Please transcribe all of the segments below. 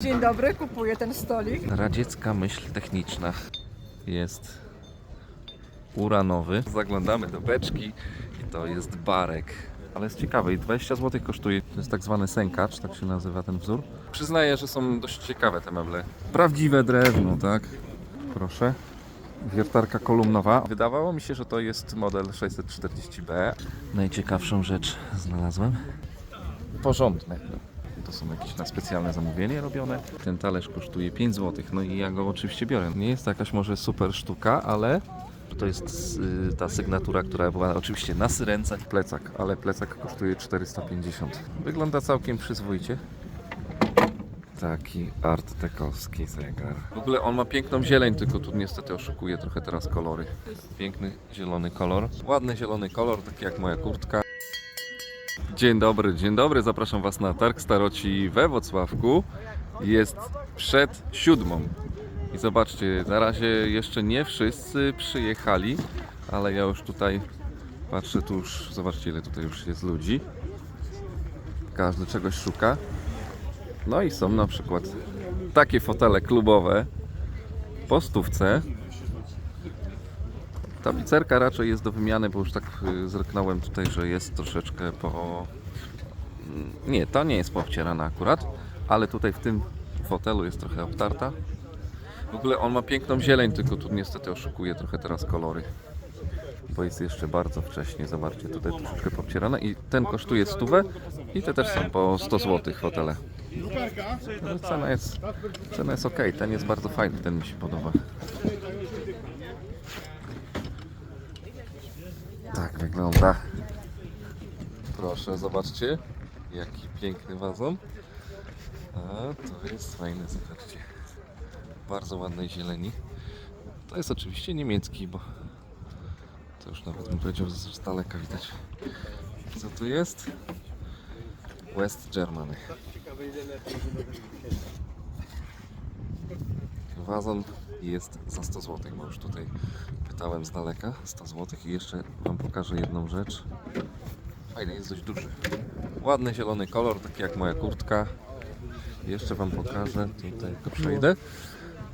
Dzień dobry, kupuję ten stolik. Radziecka myśl techniczna jest uranowy. Zaglądamy do beczki i to jest barek. Ale jest ciekawe i 20 zł kosztuje. To jest tak zwany sękacz, tak się nazywa ten wzór. Przyznaję, że są dość ciekawe te meble. Prawdziwe drewno, tak? Proszę. Wiertarka kolumnowa. Wydawało mi się, że to jest model 640B. Najciekawszą rzecz znalazłem. Porządne. To są jakieś na specjalne zamówienie robione. Ten talerz kosztuje 5 zł. No i ja go oczywiście biorę. Nie jest to jakaś może super sztuka, ale to jest y, ta sygnatura, która była oczywiście na syrence. Plecak, ale plecak kosztuje 450. Wygląda całkiem przyzwoicie. Taki art dekowski zegar. W ogóle on ma piękną zieleń, tylko tu niestety oszukuje trochę teraz kolory. Piękny zielony kolor. Ładny zielony kolor, taki jak moja kurtka. Dzień dobry, dzień dobry. Zapraszam Was na targ staroci we Wrocławku. Jest przed siódmą. I zobaczcie, na razie jeszcze nie wszyscy przyjechali, ale ja już tutaj patrzę, tu już, zobaczcie ile tutaj już jest ludzi. Każdy czegoś szuka. No i są na przykład takie fotele klubowe po stówce. Tapicerka raczej jest do wymiany, bo już tak y, zerknąłem tutaj, że jest troszeczkę po... Mm, Nie, ta nie jest poobcierana akurat, ale tutaj w tym fotelu jest trochę obtarta. W ogóle on ma piękną zieleń, tylko tu niestety oszukuje trochę teraz kolory. Bo jest jeszcze bardzo wcześnie, zobaczcie, tutaj troszeczkę poobcierane i ten kosztuje stówę i te też są po 100 zł fotele. Cena jest, cena jest ok, ten jest bardzo fajny, ten mi się podoba. Tak wygląda. Proszę, zobaczcie, jaki piękny wazon. A to jest fajne, zobaczcie. Bardzo ładnej zieleni. To jest oczywiście niemiecki, bo to już nawet bym powiedział, z daleka widać. Co tu jest? West Germany. Wazon jest za 100 zł, bo już tutaj pytałem z daleka. 100 zł i jeszcze Wam pokażę jedną rzecz. Fajny, jest dość duży. Ładny zielony kolor, taki jak moja kurtka. Jeszcze Wam pokażę, tutaj tylko przejdę.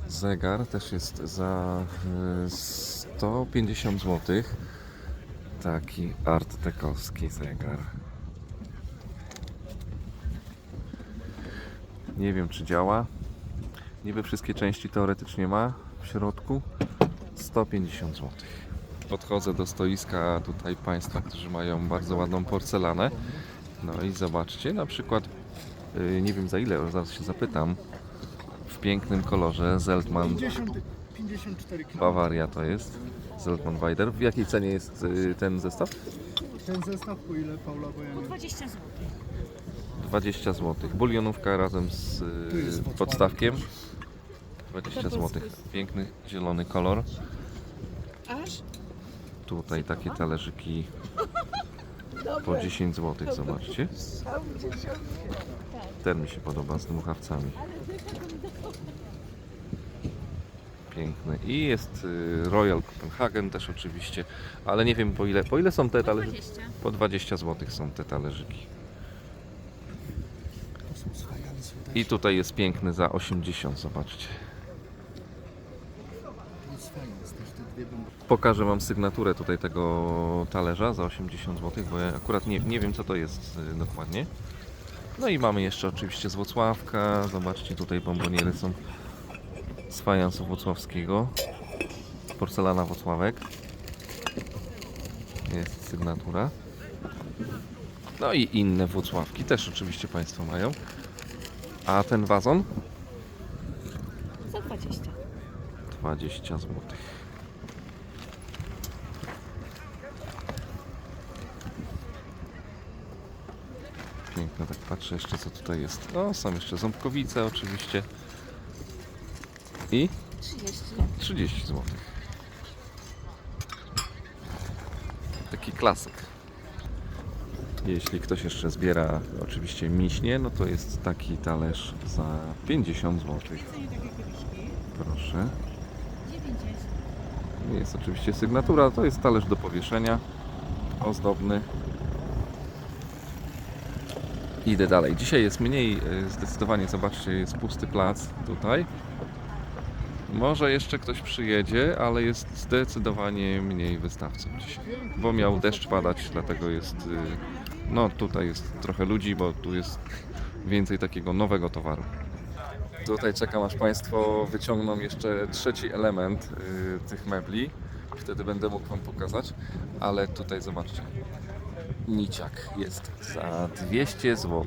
Zegar też jest za y, 150 zł. Taki art dekowski zegar. Nie wiem czy działa. Niby wszystkie części teoretycznie ma w środku. 150 zł. Podchodzę do stoiska tutaj Państwa, którzy mają bardzo ładną porcelanę. No i zobaczcie, na przykład, yy, nie wiem za ile, zaraz się zapytam, w pięknym kolorze Zeltman 50, 54 kg. Bawaria to jest. Zeltman Weider. W jakiej cenie jest yy, ten zestaw? Ten zestaw po ile Paula, bo ja nie 20 zł. 20 zł. Bulionówka razem z Volkswagen. podstawkiem. 20 zł. Piękny zielony kolor. Aż? Tutaj takie talerzyki po 10 zł, zobaczcie. Ten mi się podoba z dmuchawcami. Piękny. I jest y, Royal Copenhagen też oczywiście, ale nie wiem po ile. Po ile są te talerzyki? 20. Po 20 zł są te talerzyki. I tutaj jest piękny za 80, zobaczcie. To jest fajans też, te dwie będą. Pokażę Wam sygnaturę tutaj tego talerza za 80 zł, bo ja akurat nie, nie wiem co to jest y, dokładnie. No i mamy jeszcze oczywiście z Włocławka. Zobaczcie, tutaj bomboniery są z fajansu włocławskiego. Porcelana Włocławek. Jest sygnatura. No i inne Włocławki też oczywiście Państwo mają. A ten wazon? Za 20. 20 zł. Piękne, tak patrzę jeszcze co tutaj jest. No, są jeszcze ząbkowice oczywiście. I 30. 30 zł. Taki klasyk. Jeśli ktoś jeszcze zbiera oczywiście miśnie, no to jest taki talerz za 50 zł. Proszę. 90. Jest oczywiście sygnatura, to jest talerz do powieszenia, ozdobny. Idę dalej. Dzisiaj jest mniej, y, zdecydowanie, zobaczcie, jest pusty plac tutaj. Może jeszcze ktoś przyjedzie, ale jest zdecydowanie mniej wystawców dzisiaj. Bo miał deszcz padać, dlatego jest. y, No tutaj jest trochę ludzi, bo tu jest więcej takiego nowego towaru. Tutaj czekam aż Państwo wyciągną jeszcze trzeci element y, tych mebli. Wtedy będę mógł Wam pokazać. Ale tutaj zobaczcie. Niciak jest za 200 zł.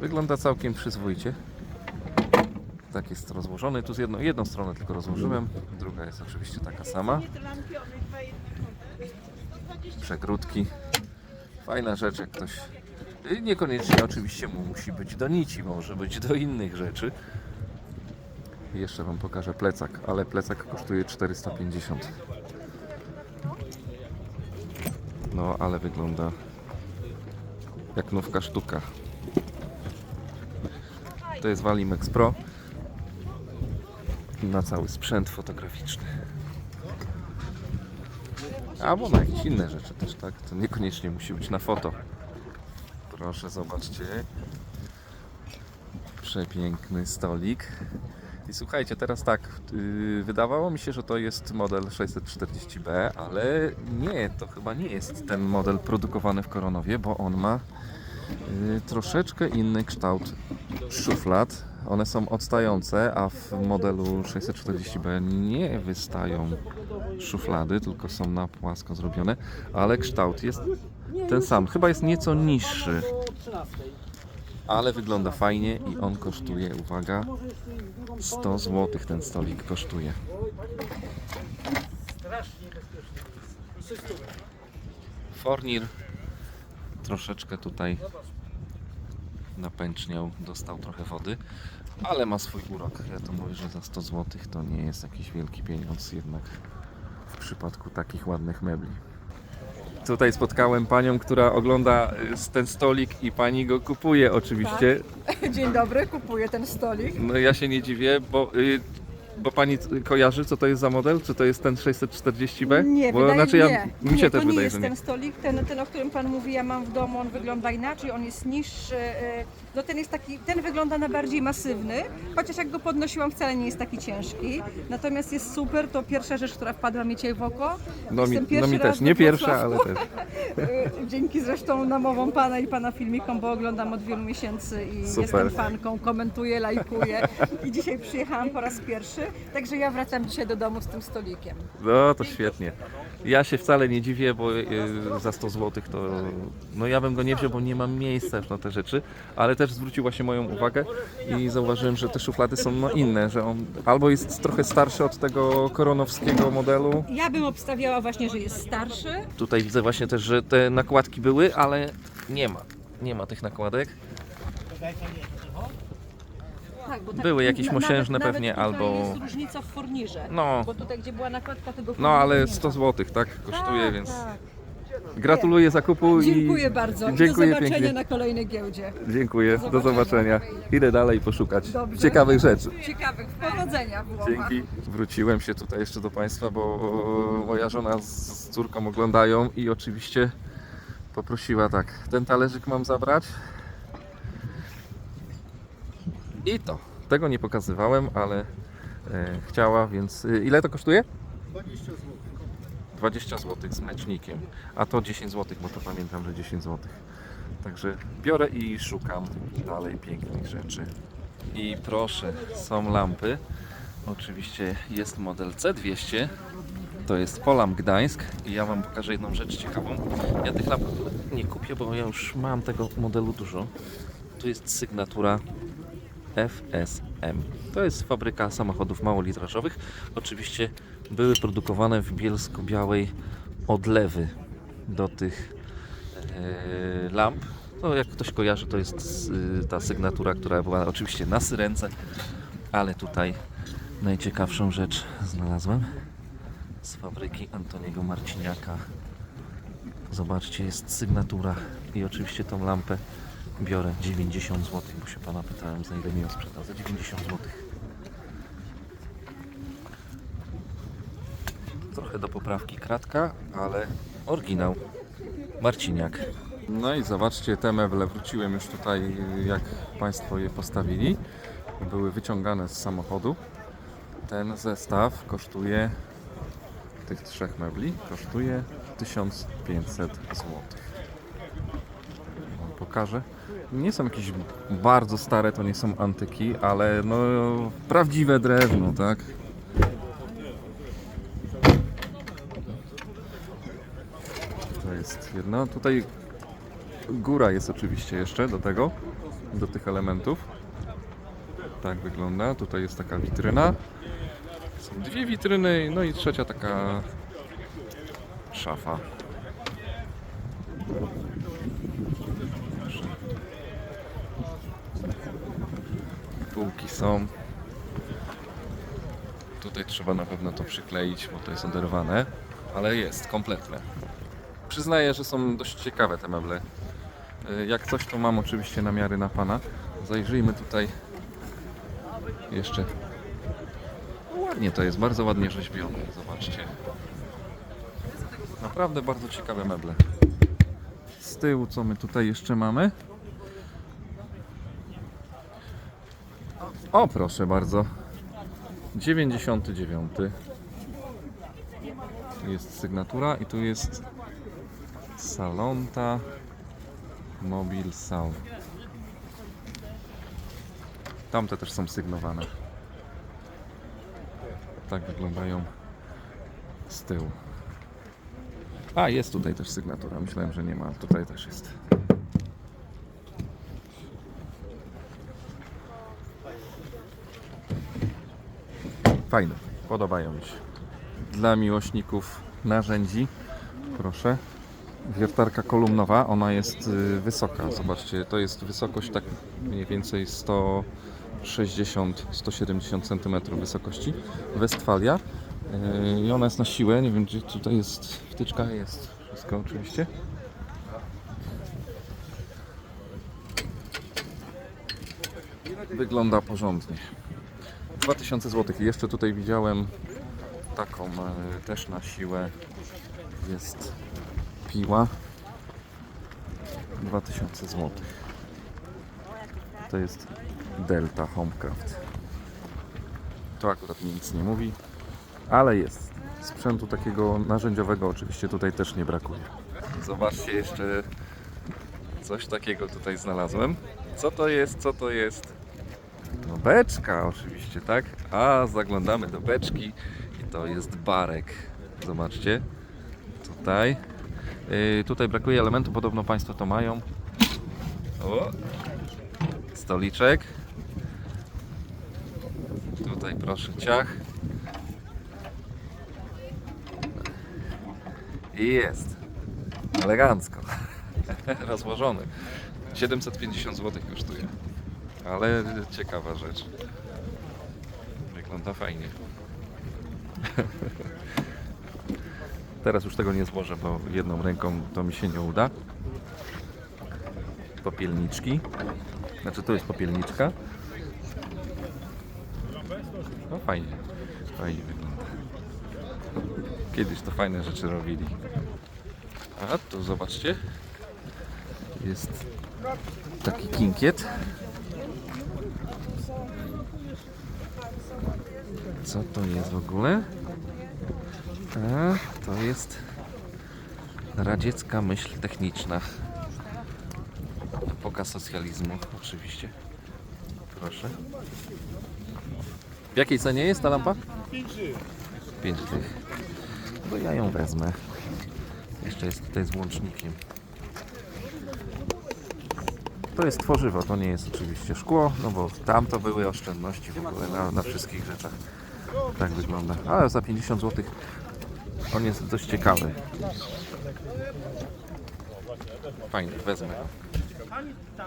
Wygląda całkiem przyzwoicie. Tak jest rozłożony. Tu z jedną, jedną stronę tylko rozłożyłem. Druga jest oczywiście taka sama. Przegródki. Fajna rzecz, jak ktoś. Niekoniecznie oczywiście mu musi być do nici, może być do innych rzeczy. Jeszcze Wam pokażę plecak, ale plecak kosztuje 450. No, ale wygląda jak nówka sztuka. To jest Valimex Pro na cały sprzęt fotograficzny. Albo na jakieś inne rzeczy też, tak? To niekoniecznie musi być na foto. Proszę, zobaczcie. Przepiękny stolik. I słuchajcie, teraz tak, yy, wydawało mi się, że to jest model 640B, ale nie, to chyba nie jest ten model produkowany w Koronowie, bo on ma yy, troszeczkę inny kształt szuflad. One są odstające, a w modelu 640B nie wystają szuflady, tylko są na płasko zrobione, ale kształt jest ten sam. Chyba jest nieco niższy, ale wygląda fajnie i on kosztuje, uwaga, 100 zł ten stolik kosztuje. Fornir troszeczkę tutaj napęczniał, dostał trochę wody, ale ma swój urok. Ja to mówię, że za 100 zł to nie jest jakiś wielki pieniądz jednak w przypadku takich ładnych mebli. Tutaj spotkałem panią, która ogląda y, ten stolik i pani go kupuje oczywiście. Dzień dobry, kupuję ten stolik. No ja się nie dziwię, bo, y, bo pani kojarzy co to jest za model? Czy to jest ten 640B? Nie, bo wydaje znaczy ja, nie. mi nie, się to też nie wydaje, jest że nie. ten stolik, ten, ten, o którym Pan mówi, ja mam w domu, on wygląda inaczej, on jest niższy, y, no ten jest taki, ten wygląda na bardziej masywny, chociaż jak go podnosiłam wcale nie jest taki ciężki, natomiast jest super, to pierwsza rzecz, która wpadła mi dzisiaj w oko. No mi, Jestem no pierwszy mi raz też, nie pierwsza, Wrocławku. ale też. Y, Dzięki zresztą namowom Pana i Pana filmikom, bo oglądam od wielu miesięcy i Super. jestem fanką, komentuję, lajkuję i dzisiaj przyjechałam po raz pierwszy, także ja wracam dzisiaj do domu z tym stolikiem. No to świetnie. Ja się wcale nie dziwię, bo y, za 100 zł to. No ja bym go nie wziął, bo nie mam miejsca już na te rzeczy, ale też zwrócił właśnie moją uwagę i zauważyłem, że te szuflady są no inne, że on albo jest trochę starszy od tego koronowskiego modelu. Ja bym obstawiała właśnie, że jest starszy. Tutaj widzę właśnie też, że te nakładki były, ale nie ma. Nie ma tych nakładek. Tak, bo tak, Były jakieś na- mosiężne nawet, pewnie, nawet albo- jest różnica w fornirze. No. Bo tutaj, gdzie była nakładka tego No ale nie 100 ma. zł, tak? Kosztuje, Tak, więc tak. gratuluję zakupu i Dziękuję bardzo. I Dziękuję do zobaczenia pięknie. na kolejnej giełdzie. Dziękuję, do zobaczenia. zobaczenia. Idę dalej poszukać Dobrze. ciekawych rzeczy. Ciekawych. Powodzenia w. Dzięki. Wróciłem się tutaj jeszcze do Państwa, bo moja żona z córką oglądają i oczywiście poprosiła tak, ten talerzyk mam zabrać. I to. Tego nie pokazywałem, ale e, chciała, więc e, ile to kosztuje? 20 zł. 20 zł z mlecznikiem, a to 10 zł, bo to pamiętam, że 10 zł. Także biorę i szukam dalej pięknych rzeczy. I proszę, są lampy. Oczywiście jest model C200. To jest Polam Gdańsk i ja Wam pokażę jedną rzecz ciekawą. Ja tych lamp nie kupię, bo ja już mam tego modelu dużo. Tu jest sygnatura FSM. To jest fabryka samochodów małolitrażowych. Oczywiście były produkowane w bielsko-białej odlewy do tych e, lamp. No, jak ktoś kojarzy, to jest y, ta sygnatura, która była oczywiście na syrence, ale tutaj najciekawszą rzecz znalazłem z fabryki Antoniego Marciniaka. Zobaczcie, jest sygnatura i oczywiście tą lampę biorę 90 zł, bo się pana pytałem za ile mi ją sprzeda. Za 90 zł. Trochę do poprawki kratka, ale oryginał Marciniak. No i zobaczcie, te meble wróciłem już tutaj, jak Państwo je postawili. Były wyciągane z samochodu. Ten zestaw kosztuje, tych trzech mebli, kosztuje 1500 zł. Pokażę. Nie są jakieś bardzo stare, to nie są antyki, ale no prawdziwe drewno, tak? To jest jedno. Tutaj góra jest oczywiście jeszcze do tego, do tych elementów. Tak wygląda. Tutaj jest taka witryna. Są dwie witryny, no i trzecia taka szafa. Są. Tutaj trzeba na pewno to przykleić, bo to jest oderwane, ale jest kompletne. Przyznaję, że są dość ciekawe te meble. Y, Jak coś, to mam oczywiście namiary na pana. Zajrzyjmy tutaj jeszcze. Ładnie to jest, bardzo ładnie rzeźbione. Zobaczcie. Naprawdę bardzo ciekawe meble. Z tyłu, co my tutaj jeszcze mamy? O, proszę bardzo. 99. Tu jest sygnatura i tu jest Salonta Mobil Sound. Tamte też są sygnowane. Tak wyglądają z tyłu. A, jest tutaj też sygnatura. Myślałem, że nie ma. Tutaj też jest. Fajne. Podobają mi się. Dla miłośników narzędzi, proszę. Wiertarka kolumnowa, ona jest y, wysoka. Zobaczcie, to jest wysokość tak mniej więcej 160-170 cm wysokości. Westfalia. Y, I ona jest na siłę. Nie wiem, czy tutaj jest wtyczka. Jest wszystko oczywiście. Wygląda porządnie. 2000 zł. Jeszcze tutaj widziałem taką e, też na siłę. Jest piła. 2000 zł. To jest Delta Homecraft. To akurat mi nic nie mówi, ale jest. Sprzętu takiego narzędziowego oczywiście tutaj też nie brakuje. Zobaczcie jeszcze coś takiego tutaj znalazłem. Co to jest? Co to jest? Beczka oczywiście, tak? A zaglądamy do beczki i to jest barek. Zobaczcie. Tutaj. Yy, tutaj brakuje elementu, podobno Państwo to mają. O! Stoliczek. Tutaj proszę ciach. I jest. Elegancko. Rozłożony. 750 zł kosztuje. Ale ciekawa rzecz. Wygląda fajnie. Teraz już tego nie złożę, bo jedną ręką to mi się nie uda. Popielniczki. Znaczy to jest popielniczka. No fajnie. Fajnie wygląda. Kiedyś to fajne rzeczy robili. A tu zobaczcie. Jest taki kinkiet. Co to jest w ogóle? A, to jest radziecka myśl techniczna. Epoka socjalizmu, oczywiście. Proszę. W jakiej cenie jest ta lampa? 5 tych. No ja ją wezmę. Jeszcze jest tutaj z łącznikiem. To jest tworzywo, to nie jest oczywiście szkło, no bo tam to były oszczędności w ogóle na, na wszystkich rzeczach. Tak wygląda. Ale za 50 zł on jest dość ciekawy. Fajny, wezmę.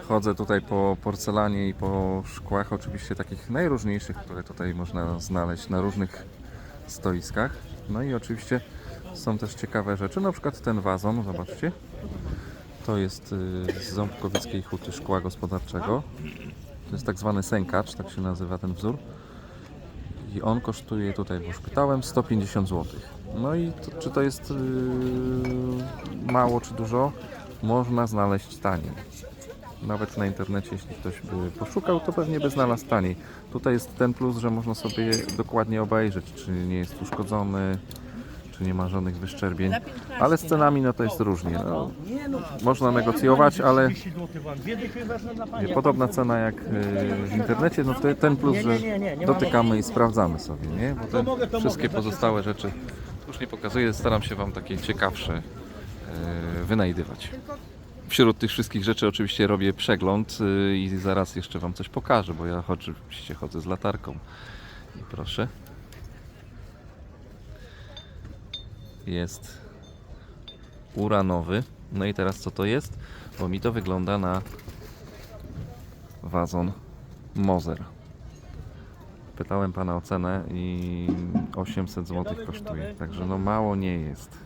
Chodzę tutaj po porcelanie i po szkłach, oczywiście takich najróżniejszych, które tutaj można znaleźć na różnych stoiskach. No i oczywiście są też ciekawe rzeczy, na przykład ten wazon, zobaczcie. To jest y, z Ząbkowieckiej Huty Szkła Gospodarczego. To jest tak zwany sękacz, tak się nazywa ten wzór. I on kosztuje tutaj, bo już pytałem, 150 zł. No i to, czy to jest yy, mało czy dużo? można znaleźć taniej. Nawet na internecie, jeśli ktoś by poszukał, to pewnie by znalazł taniej. Tutaj jest ten plus, że można sobie dokładnie obejrzeć, czy nie jest uszkodzony, czy nie ma żadnych wyszczerbień. Ale z cenami no to jest różnie. No, można negocjować, ale podobna cena jak y, w internecie, no to ten plus, że dotykamy i sprawdzamy sobie, nie? Bo te wszystkie pozostałe rzeczy już nie pokazuję, staram się Wam takie ciekawsze y, wynajdywać. Wśród tych wszystkich rzeczy oczywiście robię przegląd y, i zaraz jeszcze Wam coś pokażę, bo ja oczywiście chodzę z latarką. I proszę. Jest uranowy. No i teraz co to jest? Bo mi to wygląda na wazon Moser. Pytałem pana o cenę i 800 zł kosztuje. Także no mało nie jest.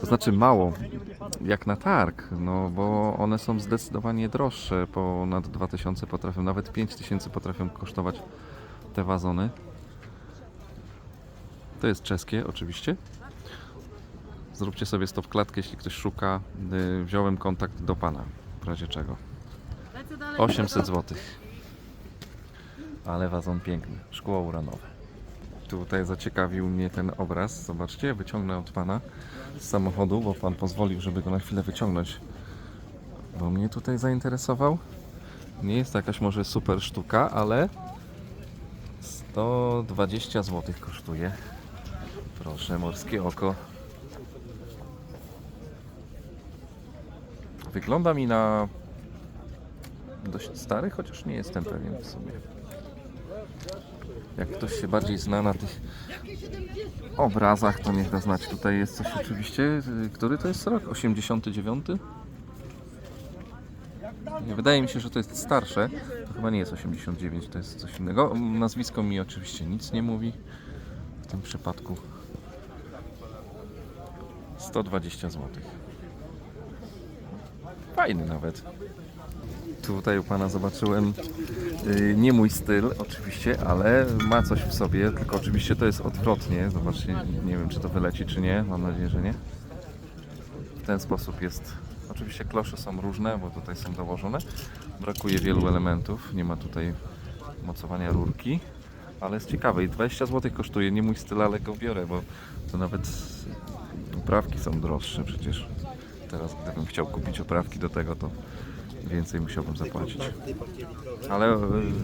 To znaczy mało, jak na targ, no bo one są zdecydowanie droższe, ponad 2000 potrafią, nawet 5000 potrafią kosztować te wazony. To jest czeskie oczywiście. Zróbcie sobie stop klatkę, jeśli ktoś szuka. Y, Wziąłem kontakt do pana, w razie czego. 800 zł. Ale wazon piękny, szkło uranowe. Tutaj zaciekawił mnie ten obraz. Zobaczcie, wyciągnę od pana z samochodu, bo pan pozwolił, żeby go na chwilę wyciągnąć. Bo mnie tutaj zainteresował. Nie jest to jakaś może super sztuka, ale 120 zł kosztuje. Proszę, morskie oko. Wygląda mi na dość stary, chociaż nie jestem pewien w sumie. Jak ktoś się bardziej zna na tych obrazach, to niech da znać. Tutaj jest coś oczywiście. Który to jest rok? 89? Nie, Wydaje mi się, że to jest starsze. To chyba nie jest 89, to jest coś innego. Nazwisko mi oczywiście nic nie mówi. W tym przypadku 120 zł. Fajny nawet. Tutaj u Pana zobaczyłem y, nie mój styl oczywiście, ale ma coś w sobie, tylko oczywiście to jest odwrotnie. Zobaczcie, nie wiem czy to wyleci czy nie, mam nadzieję, że nie. W ten sposób jest. Oczywiście klosze są różne, bo tutaj są dołożone. Brakuje wielu elementów, nie ma tutaj mocowania rurki, ale jest ciekawe i 20 zł kosztuje, nie mój styl, ale go biorę, bo to nawet oprawki są droższe przecież. Teraz gdybym chciał kupić oprawki do tego, to więcej musiałbym zapłacić. Ale e,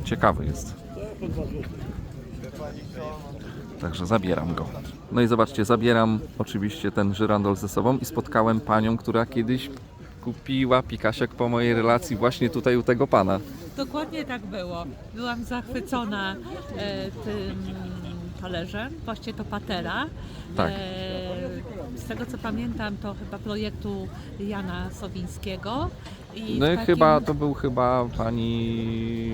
ciekawy jest. Także zabieram go. No i zobaczcie, zabieram oczywiście ten żyrandol ze sobą i spotkałem panią, która kiedyś kupiła pikasiak po mojej relacji właśnie tutaj u tego pana. Dokładnie tak było. Byłam zachwycona e, tym talerzem, właściwie to patera. Tak. E, z tego co pamiętam, to chyba projektu Jana Sowińskiego. I No i takim- chyba to był chyba pani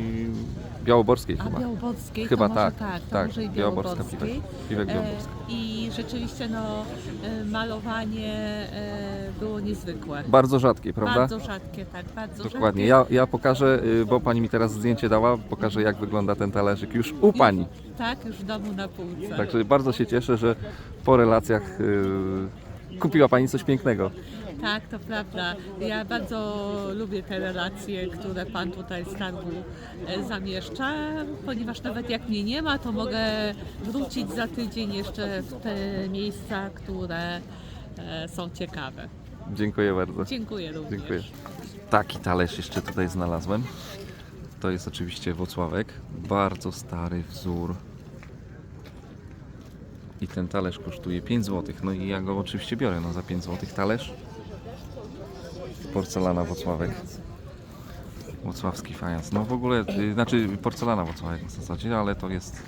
Białoborskiej A chyba. Białoborskiej, Chyba to może tak, tak, to tak, może i Białoborska Białoborskiej. piwek- piwek E, Białoborska. I rzeczywiście no, e, malowanie e, było niezwykłe. Bardzo rzadkie, prawda? Bardzo rzadkie, tak, bardzo Dokładnie. rzadkie. Ja, ja pokażę, y, bo pani mi teraz zdjęcie dała, pokażę jak wygląda ten talerzyk już u pani. Tak, już w domu na półce. Także bardzo się cieszę, że po relacjach y, kupiła pani coś pięknego. Tak, to prawda. Ja bardzo lubię te relacje, które Pan tutaj z targu e, zamieszcza, ponieważ nawet jak mnie nie ma, to mogę wrócić za tydzień jeszcze w te miejsca, które e, są ciekawe. Dziękuję bardzo. Dziękuję również. Dziękuję. Taki talerz jeszcze tutaj znalazłem. To jest oczywiście Wocławek. Bardzo stary wzór. I ten talerz kosztuje 5 zł. No i ja go oczywiście biorę no, za 5 zł talerz. Porcelana Wocławek. Wocławski fajans. No w ogóle, y, znaczy porcelana Wocławek w zasadzie, ale to jest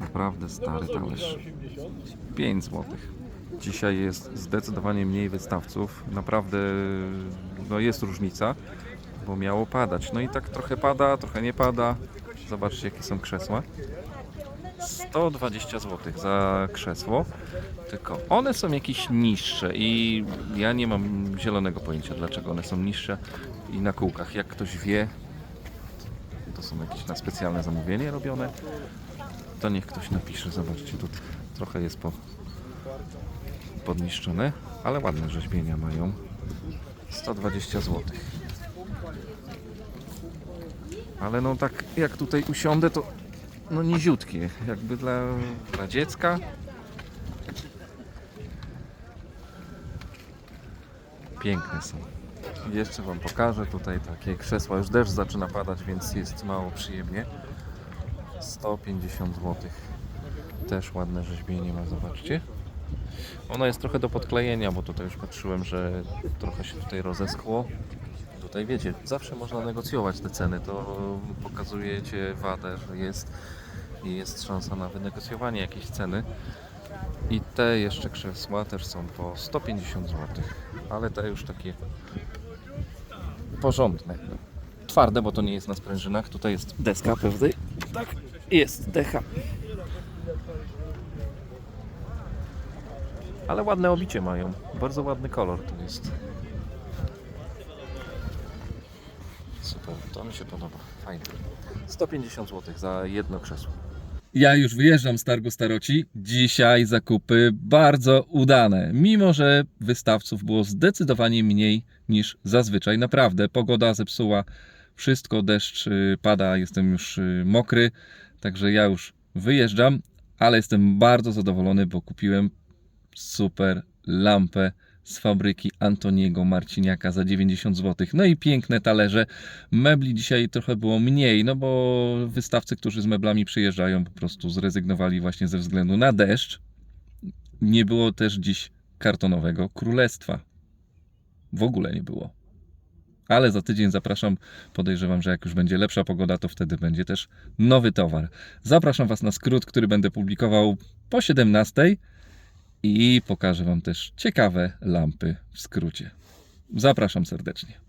naprawdę stary talerz. 5 zł. Dzisiaj jest zdecydowanie mniej wystawców. Naprawdę no jest różnica, bo miało padać. No i tak trochę pada, trochę nie pada. Zobaczcie jakie są krzesła. 120 zł za krzesło. Tylko one są jakieś niższe i ja nie mam zielonego pojęcia dlaczego one są niższe i na kółkach. Jak ktoś wie, to są jakieś na specjalne zamówienie robione, to niech ktoś napisze. Zobaczcie, tu trochę jest po, podniszczone, ale ładne rzeźbienia mają. 120 zł. Ale no tak jak tutaj usiądę to no niziutkie, jakby dla, dla dziecka. Piękne są. Jeszcze Wam pokażę tutaj takie krzesła. Już deszcz zaczyna padać, więc jest mało przyjemnie. 150 zł. Też ładne rzeźbienie ma, zobaczcie. Ono jest trochę do podklejenia, bo tutaj już patrzyłem, że trochę się tutaj rozeschło. Tutaj wiecie, zawsze można negocjować te ceny. To pokazujecie wadę, że jest i jest szansa na wynegocjowanie jakiejś ceny. I te jeszcze krzesła też są po 150 zł, ale te już takie porządne. Twarde, bo to nie jest na sprężynach. Tutaj jest deska pewnie. Tak, jest decha. Ale ładne obicie mają. Bardzo ładny kolor to jest. Mi się podoba. Fajnie. 150 zł za jedno krzesło. Ja już wyjeżdżam z targu Staroci. Dzisiaj zakupy bardzo udane. Mimo, że wystawców było zdecydowanie mniej niż zazwyczaj. Naprawdę, pogoda zepsuła wszystko, deszcz y, pada, jestem już y, mokry. Także ja już wyjeżdżam, ale jestem bardzo zadowolony, bo kupiłem super lampę z fabryki Antoniego Marciniaka za 90 zł. No i piękne talerze. Mebli dzisiaj trochę było mniej, no bo wystawcy, którzy z meblami przyjeżdżają, po prostu zrezygnowali właśnie ze względu na deszcz. Nie było też dziś kartonowego królestwa. W ogóle nie było. Ale za tydzień zapraszam. Podejrzewam, że jak już będzie lepsza pogoda, to wtedy będzie też nowy towar. Zapraszam Was na skrót, który będę publikował po 17 i pokażę Wam też ciekawe lampy w skrócie. Zapraszam serdecznie.